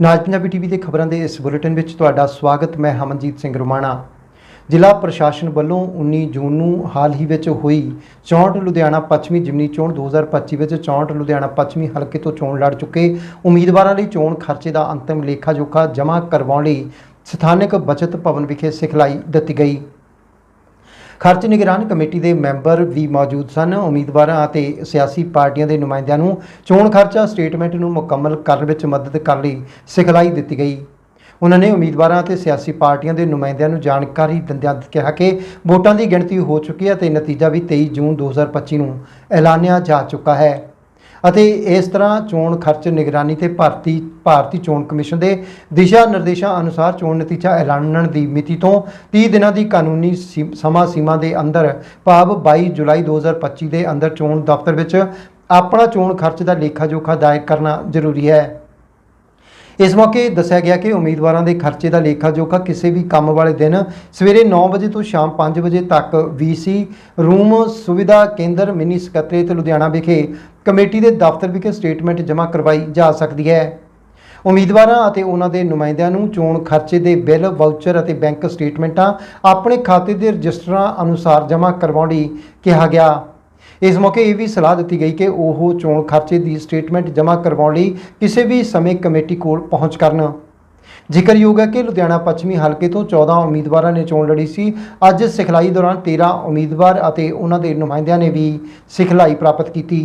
ਨਾਜ Punjabi TV ਦੇ ਖਬਰਾਂ ਦੇ ਇਸ ਬੁਲੇਟਿਨ ਵਿੱਚ ਤੁਹਾਡਾ ਸਵਾਗਤ, ਮੈਂ ਹਮਨਜੀਤ ਸਿੰਘ ਰੁਮਾਣਾ। ਜ਼ਿਲ੍ਹਾ ਪ੍ਰਸ਼ਾਸਨ ਵੱਲੋਂ 19 ਜੂਨ ਨੂੰ ਹਾਲ ਹੀ ਵਿੱਚ ਹੋਈ 64 ਲੁਧਿਆਣਾ ਪੱਛਮੀ ਜਿਮਨੀ ਚੋਣ 2025 ਵਿੱਚ 64 ਲੁਧਿਆਣਾ ਪੱਛਮੀ ਹਲਕੇ ਤੋਂ ਚੋਣ ਲੜ ਚੁੱਕੇ ਉਮੀਦਵਾਰਾਂ ਲਈ ਚੋਣ ਖਰਚੇ ਦਾ ਅੰਤਿਮ ਲੇਖਾ ਜੋਖਾ ਜਮ੍ਹਾਂ ਕਰਵਾਉਣ ਲਈ ਸਥਾਨਕ ਬਚਤ ਭਵਨ ਵਿਖੇ ਸਿਖਲਾਈ ਦਿੱਤੀ ਗਈ। ਖਰਚ ਨਿਗਰਾਨ ਕਮੇਟੀ ਦੇ ਮੈਂਬਰ ਵੀ ਮੌਜੂਦ ਸਨ। ਉਮੀਦਵਾਰਾਂ ਅਤੇ ਸਿਆਸੀ ਪਾਰਟੀਆਂ ਦੇ ਨੁਮਾਇੰਦਿਆਂ ਨੂੰ ਚੋਣ ਖਰਚਾ ਸਟੇਟਮੈਂਟ ਨੂੰ ਮੁਕੰਮਲ ਕਰਨ ਵਿੱਚ ਮਦਦ ਕਰਨ ਲਈ ਸਿਖਲਾਈ ਦਿੱਤੀ ਗਈ। ਉਹਨਾਂ ਨੇ ਉਮੀਦਵਾਰਾਂ ਅਤੇ ਸਿਆਸੀ ਪਾਰਟੀਆਂ ਦੇ ਨੁਮਾਇੰਦਿਆਂ ਨੂੰ ਜਾਣਕਾਰੀ ਦਿੰਦਿਆਂ ਕਿਹਾ ਕਿ ਵੋਟਾਂ ਦੀ ਗਿਣਤੀ ਹੋ ਚੁੱਕੀ ਹੈ ਤੇ ਨਤੀਜਾ ਵੀ 23 ਜੂਨ 2025 ਨੂੰ ਐਲਾਨਿਆ ਜਾ ਚੁੱਕਾ ਹੈ। ਅਤੇ ਇਸ ਤਰ੍ਹਾਂ ਚੋਣ ਖਰਚ ਨਿਗਰਾਨੀ ਤੇ ਭਾਰਤੀ ਭਾਰਤੀ ਚੋਣ ਕਮਿਸ਼ਨ ਦੇ ਦਿਸ਼ਾ ਨਿਰਦੇਸ਼ਾਂ ਅਨੁਸਾਰ ਚੋਣ ਨਤੀਜਾ ਐਲਾਨਣ ਦੀ ਮਿਤੀ ਤੋਂ 30 ਦਿਨਾਂ ਦੀ ਕਾਨੂੰਨੀ ਸੀ- ਸਮਾਂ ਸੀਮਾ ਦੇ ਅੰਦਰ ਭਾਵ 22 ਜੁਲਾਈ 2025 ਦੇ ਅੰਦਰ ਚੋਣ ਦਫ਼ਤਰ ਵਿੱਚ ਆਪਣਾ ਚੋਣ ਖਰਚ ਦਾ ਲੇਖਾ ਜੋਖਾ ਦਾਇਰ ਕਰਨਾ ਜ਼ਰੂਰੀ ਹੈ। ਇਸ ਮੌਕੇ ਦੱਸਿਆ ਗਿਆ ਕਿ ਉਮੀਦਵਾਰਾਂ ਦੇ ਖਰਚੇ ਦਾ ਲੇਖਾ ਜੋਖਾ ਕਿਸੇ ਵੀ ਕੰਮ ਵਾਲੇ ਦਿਨ ਸਵੇਰੇ 9 ਵਜੇ ਤੋਂ ਸ਼ਾਮ 5 ਵਜੇ ਤੱਕ VC ਰੂਮ ਸੁਵਿਧਾ ਕੇਂਦਰ ਮਿੰਨੀ ਸਕੱਤਰੇਤ ਲੁਧਿਆਣਾ ਵਿਖੇ ਕਮੇਟੀ ਦੇ ਦਫ਼ਤਰ ਵਿਖੇ ਸਟੇਟਮੈਂਟ ਜਮ੍ਹਾਂ ਕਰਵਾਈ ਜਾ ਸਕਦੀ ਹੈ। ਉਮੀਦਵਾਰਾਂ ਅਤੇ ਉਹਨਾਂ ਦੇ ਨੁਮਾਇੰਦਿਆਂ ਨੂੰ ਚੋਣ ਖਰਚੇ ਦੇ ਬਿੱਲ, ਵਾਊਚਰ ਅਤੇ ਬੈਂਕ ਸਟੇਟਮੈਂਟਾਂ ਆਪਣੇ ਖਾਤੇ ਦੇ ਰਜਿਸਟਰਾਂ ਅਨੁਸਾਰ ਜਮ੍ਹਾਂ ਕਰਵਾਉਣ ਲਈ ਕਿਹਾ ਗਿਆ। ਇਸ ਮੌਕੇ ਇਹ ਵੀ ਸਲਾਹ ਦਿੱਤੀ ਗਈ ਕਿ ਉਹ ਚੋਣ ਖਰਚੇ ਦੀ ਸਟੇਟਮੈਂਟ ਜਮ੍ਹਾਂ ਕਰਵਾਉਣ ਲਈ ਕਿਸੇ ਵੀ ਸਮੇਂ ਕਮੇਟੀ ਕੋਲ ਪਹੁੰਚ ਕਰਨ। ਜ਼ਿਕਰਯੋਗ ਹੈ ਕਿ ਲੁਧਿਆਣਾ ਪੱਛਮੀ ਹਲਕੇ ਤੋਂ 14 ਉਮੀਦਵਾਰਾਂ ਨੇ ਚੋਣ ਲੜੀ ਸੀ। ਅੱਜ ਸਿਖਲਾਈ ਦੌਰਾਨ 13 ਉਮੀਦਵਾਰ ਅਤੇ ਉਹਨਾਂ ਦੇ ਨੁਮਾਇੰਦਿਆਂ ਨੇ ਵੀ ਸਿਖਲਾਈ ਪ੍ਰਾਪਤ ਕੀਤੀ।